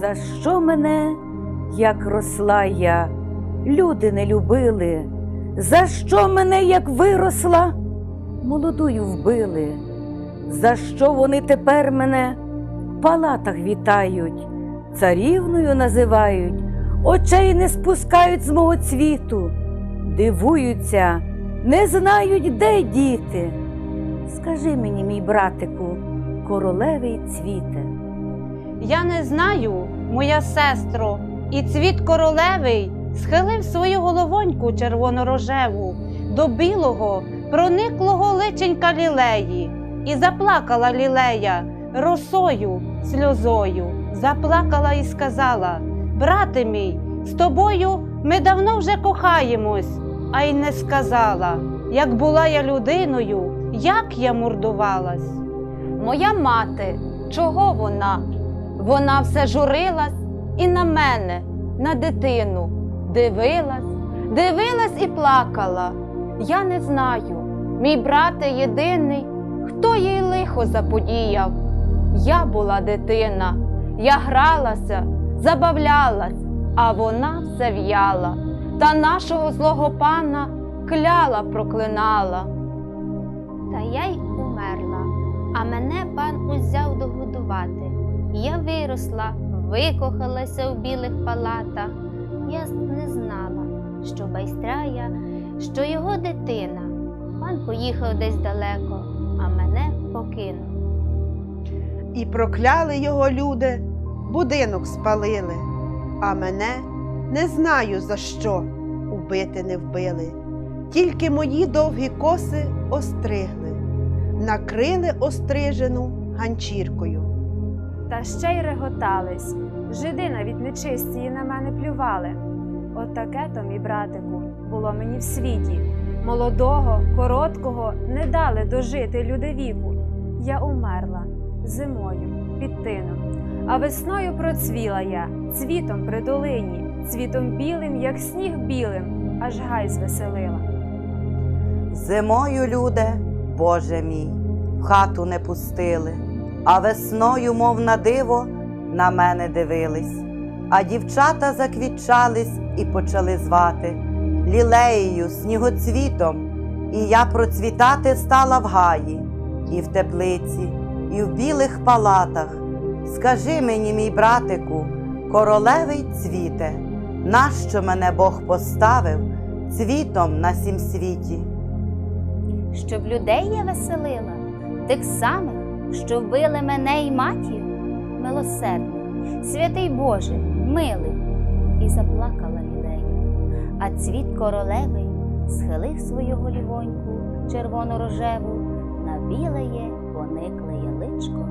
За що мене, як росла я, люди не любили? За що мене, як виросла, молодую вбили? За що вони тепер мене в палатах вітають, царівною називають, очей не спускають з мого цвіту, дивуються, не знають, де діти. Скажи мені, мій братику, королевий цвіте. Я не знаю, моя сестро, і цвіт королевий схилив свою головоньку червонорожеву до білого, прониклого личенька лілеї, і заплакала лілея росою, сльозою, заплакала і сказала: Брате мій, з тобою ми давно вже кохаємось, а й не сказала, як була я людиною, як я мордувалась. Моя мати, чого вона? Вона все журилась і на мене, на дитину, дивилась, дивилась і плакала. Я не знаю, мій брате єдиний, хто їй лихо заподіяв. Я була дитина, я гралася, забавлялась, а вона все в'яла, та нашого злого пана кляла, проклинала. Та я й умерла, а мене пан узяв догодувати. Я виросла, викохалася в білих палатах. Я не знала, що байстрая, що його дитина. Пан поїхав десь далеко, а мене покинув. І прокляли його люди, будинок спалили, а мене не знаю за що убити не вбили. Тільки мої довгі коси остригли, накрили острижену ганчіркою. Та ще й реготались. Жиди навіть нечисті на мене плювали. Отаке то, мій братику, було мені в світі. Молодого, короткого не дали дожити люди віку. Я умерла зимою під тином, а весною процвіла я цвітом при долині, цвітом білим, як сніг білим, аж гай звеселила. Зимою люди, Боже мій, в хату не пустили, а весною, мов на диво, на мене дивились. А дівчата заквітчались і почали звати лілеєю, снігоцвітом, і я процвітати стала в гаї, і в теплиці, і в білих палатах. Скажи мені, мій братику, королевий цвіте, нащо мене Бог поставив цвітом на сім світі? Щоб людей я веселила, тих самих, що вбили мене й матір, милосердний, святий Боже, милий, і заплакала лілея. А цвіт королевий схилив свою голівоньку червоно-рожеву на білеє пониклеє личко